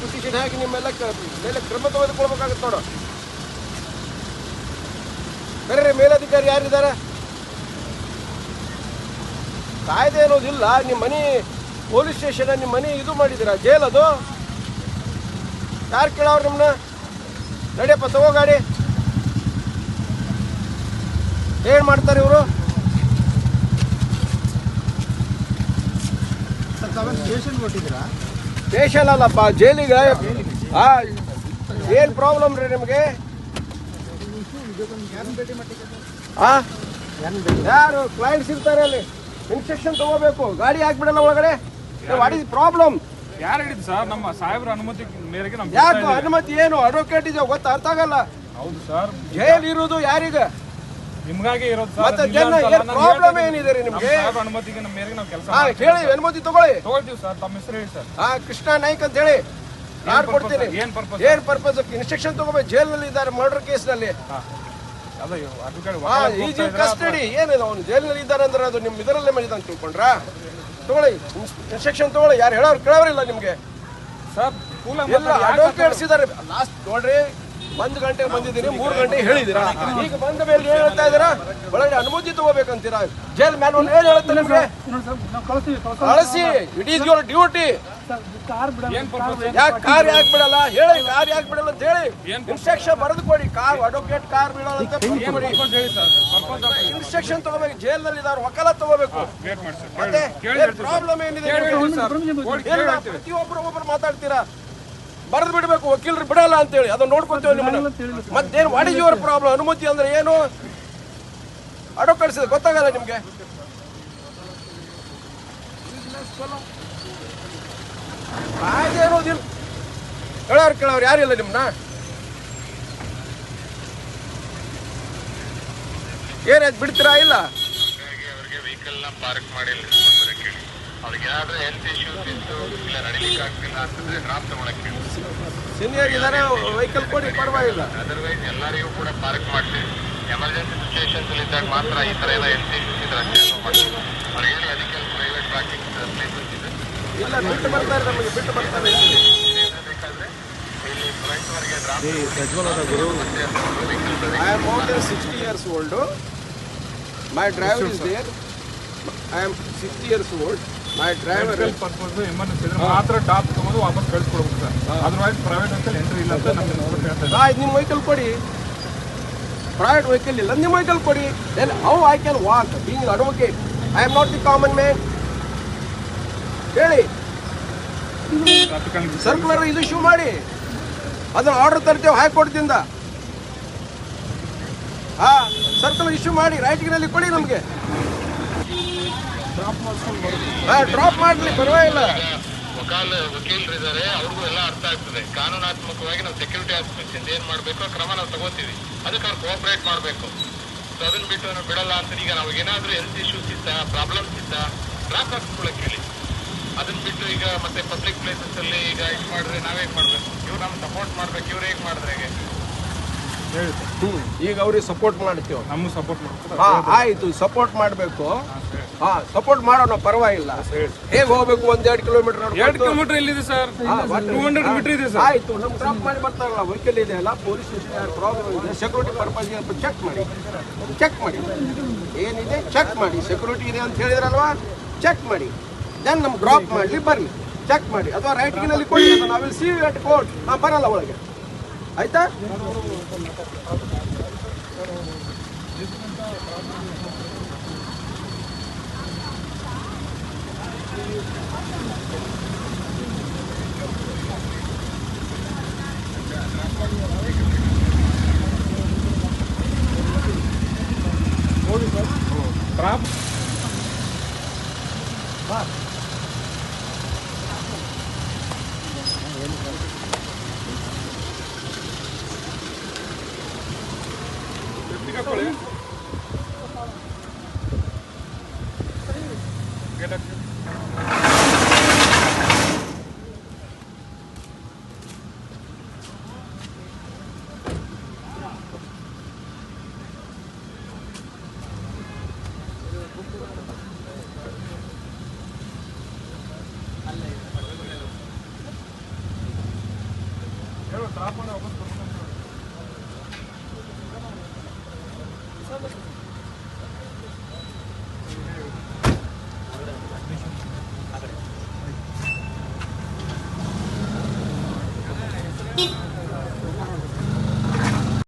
Petition ಹಾಕಿ ನಿಮ್ಮೆಲ್ಲ ಮೇಲೆ ಕ್ರಮ ತೆಗೆದುಕೊಳ್ಬೇಕಾಗತ್ತೆ ನೋಡು. ಬೇರೆ ಮೇಲಧಿಕಾರಿ ಯಾರಿದ್ದಾರೆ? ಕಾಯ್ದೆ ಅನ್ನೋದಿಲ್ಲ, ನಿಮ್ಮ ಮನೆ ಪೊಲೀಸ್ ಸ್ಟೇಷನ್ ನಿಮ್ಮ ಮನೆ ಇದು ಮಾಡಿದ್ದೀರಾ? ಜೈಲ್ ಅದು? ಯಾರು ಕೇಳವ್ರು ನಿಮ್ಮನ್ನ ನಡೆಯಪ್ಪ, ತಗೋ ಗಾಡಿ. ಏನ್ ಮಾಡ್ತಾರೆ ಇವರು? ಸ್ಟೇಷನ್ ಕೊಟ್ಟಿದ್ದೀರಾ ಸ್ಟೇಷನ್ ಅಲ್ಲಪ್ಪ ಜೈಲಿಗೆ ಏನ್ ಪ್ರಾಬ್ಲಮ್ ರೀ ನಿಮಗೆ? ಯಾರು ಕ್ಲೈಂಟ್ಸ್ ಇರ್ತಾರೆ ಅಲ್ಲಿ? ಇನ್ಸ್ಟ್ರಕ್ಷನ್ ತಗೋಬೇಕು ಗಾಡಿ ಹಾಕ್ಬಿಡಲ್ಲ ಒಳಗಡೆ? ವಾಟ್ ಇಸ್ ಪ್ರಾಬ್ಲಮ್ ಯಾರು ಹೇಳಿದ್ರು ಸರ್? ನಮ್ಮ ಸಾಹೇಬ್ರ ಅನುಮತಿ ಮೇರೆಗೆ ಯಾಕೆ ಅನುಮತಿ ಏನು? ಅಡ್ವೊಕೇಟ್ ಇದೆ ಗೊತ್ತ? ಅರ್ಥ ಆಗಲ್ಲ. ಹೌದು ಸರ್. ಜೈಲ್ ಇರೋದು ಯಾರಿಗೆ? ನಿಮ್ಗಾಗಿ ಇರೋದು ಸರ್ ಮತ್ತೆ ನಿಮ್ಗೆ ಜನ ಅಂತಲ್ಲ, ಏನ್ ನಾನು ಪ್ರಾಬ್ಲಮ್ ಹೇಳ್ತೀನಿ. ಏನಿದೆ ರೀ ನಿಮ್ಗೆ ಸಾಹೇಬ್ರ ಅನುಮತಿಗೆ ನಮ್ಮ ಮೇರೆಗೆ ನಾವು ಕೆಲಸ ಹಾ ಹೇಳಿ ಅನುಮತಿ ತಗೊಳ್ಳಿ. ತಗೊಳ್ತೀವಿ ಸರ್ ತಮ್ಮ ಹೆಸರು ಹೇಳಿ ಸರ್. ಹಾ ಕೃಷ್ಣ ನಾಯ್ಕ್ ಅಂತ ಹೇಳಿ. ನಾಡ್ ಕೊಡ್ತೀನಿ? ಏನ್ purpose? ಏನ್ ಪರ್ಪಸ್ ಇನ್ಸ್ಟ್ರಕ್ಷನ್ ತಗೋಬೇಕು ಜೈಲ್ನಲ್ಲಿ ಇದ್ದಾರೆ ಮರ್ಡರ್ ಕೇಸ್ನಲ್ಲಿ ಅದ ಕೇಳಿ ಹಾ ಈಜಿ ಕಸ್ಟಡಿ ಏನಿದೆ? ಅವನು ಜೈಲಿನಲ್ಲಿ ಇದ್ದಾರೆ ಅಂದ್ರೆ ಅದು ನಿಮ್ಮ ಇದರಲ್ಲೇ ಮಾಡಿದ ಅಂತ ತಿಳ್ಕೊಂಡ್ರಾ? ತಗೊಳ್ಳಿ ಇನ್ಸ್ಟ್ರಕ್ಷನ್ ತಗೊಳ್ಳಿ. ಯಾರು ಹೇಳೋರು ಕೇಳೋರಿಲ್ಲ ನಿಮ್ಗೆ. ಸರ್ ಕೂಲ ಎಲ್ಲ ಅಡ್ವೊಕೇಟ್ಸ್ ಇದ್ದಾರೆ. ಲಾಸ್ಟ್ ನೋಡ್ರಿ ಒಂದ್ ಗಂಟೆಗೆ ಬಂದಿದ್ದೀನಿ ಮೂರು ಗಂಟೆ ಹೇಳಿದಿರಾ ಈಗ ಬಂದ ಮೇಲೆ ಏನ್ ಹೇಳ್ತಾ ಇದ್ದೀರಾ? ಒಳಗಡೆ ಅನುಮತಿ ತಗೋಬೇಕಂತೀರಾ? ಜೈಲ್ ಮ್ಯಾನ್ ಒಂದು ಏನ್ ಹೇಳ್ತಾರೆ ಕಳಿಸಿ ಇಟ್ ಈಸ್ ಯುವರ್ ಡ್ಯೂಟಿ ಯಾಕೆ ಕಾರ್ ಯಾಕೆ ಬಿಡಲ್ಲ? ಹೇಳಿ ಕಾರ್ ಯಾಕೆ ಬಿಡಲ್ಲ ಅಂತ ಹೇಳಿ. ಇನ್ಸ್ಟ್ರಕ್ಷನ್ ಬರೆದು ಕೊಡಿ ಕಾರ್ ಅಡ್ವೊಕೇಟ್ ಕಾರ್ ಬಿಡಲ್ಲ ಅಂತ ಬರ್ದು ಕೊಡಿ. ಹೇಳಿ ಸರ್? ಪರ್ಪಸ್ ಇನ್ಸ್ಟ್ರಕ್ಷನ್ ತಗೋಬೇಕು ಜೈಲ್ನಲ್ಲಿ ಇದ್ದಾರೆ ವಕಾಲ ತಗೋಬೇಕು. ಮಾಡಿ ಸರ್. ಮತ್ತೆ ಪ್ರಾಬ್ಲಮ್ ಏನಿದೆ ಪ್ರತಿಯೊಬ್ಬರು ಒಬ್ಬರು ಮಾತಾಡ್ತೀರಾ? ಬರೆದು ಬಿಡಬೇಕು ವಕೀಲರು ಬಿಡಲ್ಲ ಅಂತೇಳಿ. ಅದನ್ನ ನೋಡ್ಕೊತೇವೆ ನಿಮ್ಮನ್ನ. ಮತ್ತೇನು ವಾಟ್ ಇಸ್ ಯುವರ್ ಪ್ರಾಬ್ಲಮ್ ಅನುಮತಿ ಅಂದ್ರೆ ಏನು? ಅಡ್ವೊಕೇಟ್ಸ್ ಗೊತ್ತಾಗಲ್ಲ ನಿಮ್ಗೆ. ಅನ್ನೋದಿಲ್ಲ ಕೇಳೋರು ಕೇಳೋರು ಯಾರಿಲ್ಲ ನಿಮ್ಮನ್ನ ಏನಾಯ್ತು ಬಿಡ್ತೀರಾ ಇಲ್ಲ? ಪಾರ್ಕ್ ಮಾಡಿ ಅವ್ರಿಗೆ ಏನಾದ್ರೂ ಹೆಲ್ತ್ ಇಶ್ಯೂಸ್ ಇತ್ತು ಇಲ್ಲ ನಡಿಲಿಕ್ಕೆ ಆಗ್ತಿಲ್ಲ ಅಂತಂದ್ರೆ ಡ್ರಾಪ್ ತಗೊಳಕ್ ಹೇಳಿ ಸೀನಿಯರ್ ಇದ್ದಾರೆ ವೆಹಿಕಲ್ ಕೊಡಿ ಪರವಾಗಿಲ್ಲ. ಅದರ್ವೈಸ್ ಎಲ್ಲರಿಗೂ ಕೂಡ ಪಾರ್ಕ್ ಮಾಡ್ತೀವಿ ಎಮರ್ಜೆನ್ಸಿ ಸಿಚುವೇಶನ್ಸ್ ಇದ್ದಾಗ ಮಾತ್ರ ಈ ತರ ಎಲ್ಲ ಹೆಲ್ತ್ ಇಶ್ಯೂಸ್ ಇದ್ರೆ ಅಷ್ಟೇ ಮಾಡ್ತೀವಿ ಅವ್ರಿಗೆ ಹೇಳಿ ಅದಕ್ಕೆ ಪ್ರೈವೇಟ್ ಪಾರ್ಕಿಂಗ್ ಪ್ಲೇಸಸ್ ಇದೆ ಇಲ್ಲ ಬಿಟ್ಟು ಬರ್ತಾರೆ ನಮಗೆ ಬಿಟ್ಟು ಬರ್ತಾರೆ ಬೇಕಾದ್ರೆ ಇಲ್ಲಿ ಫ್ರಂಟ್ ವರೆಗೆ drop I am more than 60 years old. My driver is there. I am 60 years old my driver purpose emergency ಇದ್ರೆ ಮಾತ್ರ ಟಾಪ್ ತಗೊಂಡು ವಾಪಸ್ ಕಳಿಸ್ಕೊಡ್ಬೇಕು sir otherwise private vehicle entry ಇಲ್ಲ ಅಂತ ನಮ್ಗೆ ನೋಡ್ಬಿಟ್ಟು ಹೇಳ್ತಾ ಇದ್ದಾರೆ. ಆಯ್ತು ನಿಮ್ಮ ವೆಹಿಕಲ್ ಕೊಡಿ. ಪ್ರೈವೇಟ್ ವೆಹಿಕಲ್ ಇಲ್ಲ ನಿಮ್ಮ ವೆಹಿಕಲ್ ಕೊಡಿ. Then how I can walk being advocate I am not the common man ಹೇಳಿ. ಸರ್ಕುಲರ್ ಇದು ಇಶ್ಯೂ ಮಾಡಿ. ಅದನ್ನ ಆರ್ಡರ್ ತರ್ತೇವೆ ಹೈಕೋರ್ಟ್ದಿಂದ. ಹಾ ಸರ್ಕುಲರ್ ಇಶ್ಯೂ ಮಾಡಿ. ರೈಟಿಂಗ್ನಲ್ಲಿ ಕೊಡಿ ನಮಗೆ. ಡ್ರಾಪ್ ಮಾಡ್ಲಿ ಪರವಾಗಿಲ್ಲ. ವಕಾಲ ವಕೀಲರು ಇದ್ದಾರೆ ಅವ್ರಿಗೂ ಎಲ್ಲ ಅರ್ಥ ಆಗ್ತದೆ. ಕಾನೂನಾತ್ಮಕವಾಗಿ ನಾವು ಸೆಕ್ಯೂರಿಟಿ ಆಸ್ಪೆಕ್ಟ್ ಇಂದ ಏನ್ ಮಾಡ್ಬೇಕು ಕ್ರಮ ನಾವು ತಗೋತೀವಿ. ಅದಕ್ಕೆ ಅವ್ರು ಕೋಆಪರೇಟ್ ಮಾಡಬೇಕು. ಸೊ ಅದನ್ನ ಬಿಟ್ಟು ನಾವು ಬಿಡಲ್ಲ ಅಂತ ಈಗ ನಾವು ಏನಾದ್ರೂ ಹೆಲ್ತ್ ಇಶ್ಯೂಸ್ ಇತ್ತ ಪ್ರಾಬ್ಲಮ್ಸ್ ಇತ್ತ ಡ್ರಾಪ್ ಹಾಕ್ಸ್ಕೊಳಕ್ ಹೇಳಿ. ಅದನ್ನ ಬಿಟ್ಟು ಈಗ ಮತ್ತೆ ಪಬ್ಲಿಕ್ ಪ್ಲೇಸಸ್ ಅಲ್ಲಿ ಈಗ ಇದು ಮಾಡಿದ್ರೆ ನಾವೇಗ್ ಮಾಡಬೇಕು? ಇವ್ರು ನಮ್ಗೆ ಸಪೋರ್ಟ್ ಮಾಡ್ಬೇಕು ಇವ್ರು ಹೇಗೆ ಮಾಡಿದ್ರೆ ಹೇಗೆ? ಈಗ ಅವ್ರಿಗೆ ಸಪೋರ್ಟ್ ಮಾಡ್ತೀವಿ. ನಮ್ಗೆ ಸಪೋರ್ಟ್ ಮಾಡ್ತೀವಿ ಹಾ ಆಯ್ತು ಸಪೋರ್ಟ್ ಮಾಡಬೇಕು. ಹಾ ಸಪೋರ್ಟ್ ಮಾಡೋಣ ಪರವಾಗಿಲ್ಲ. ಹೇಗೆ ಹೋಗ್ಬೇಕು? ಒಂದ್ ಎರಡು ಕಿಲೋಮೀಟರ್ ಎರಡು ಕಿಲೋಮೀಟರ್ ಇಲ್ಲಿದೆ ಸರ್? ಟೂ ಹಂಡ್ರೆಡ್ ಮೀಟರ್ ಇದೆ ಸರ್. ಆಯ್ತು ನಮ್ ಡ್ರಾಪ್ ಮಾಡಿ ಬರ್ತಾರಲ್ಲ ವೆಹಿಕಲ್ ಇದೆ ಅಲ್ಲ ಪೊಲೀಸ್ ಸ್ಟೇಷನ್ ಪ್ರಾಬ್ಲಮ್ ಇದೆ. ಸೆಕ್ಯೂರಿಟಿ ಪರ್ಪಸ್ ಚೆಕ್ ಮಾಡಿ. ಚೆಕ್ ಮಾಡಿ. ಏನಿದೆ? ಚೆಕ್ ಮಾಡಿ. ಸೆಕ್ಯೂರಿಟಿ ಇದೆ ಅಂತ ಹೇಳಿದ್ರಲ್ವಾ? ಚೆಕ್ ಮಾಡಿ. ದೆನ್ ನಮ್ಗೆ ಡ್ರಾಪ್ ಮಾಡಲಿ ಬರಲಿ. ಚೆಕ್ ಮಾಡಿ. ಅಥವಾ ರೈಟಿಂಗ್ನಲ್ಲಿ ಕೊಡಿ ನಾವಿಲ್ಲಿ ಸಿ ಅಟ್ ಕೋರ್ಟ್ ನಾ ಬರಲ್ಲ ಒಳಗೆ. ಆಯ್ತಾ? Trap. Bak. Tiga kali. Drop ಮಾಡಿ ವಾಪಸ್ ಬರ್ಬೇಕಂತ ಹೇಳು.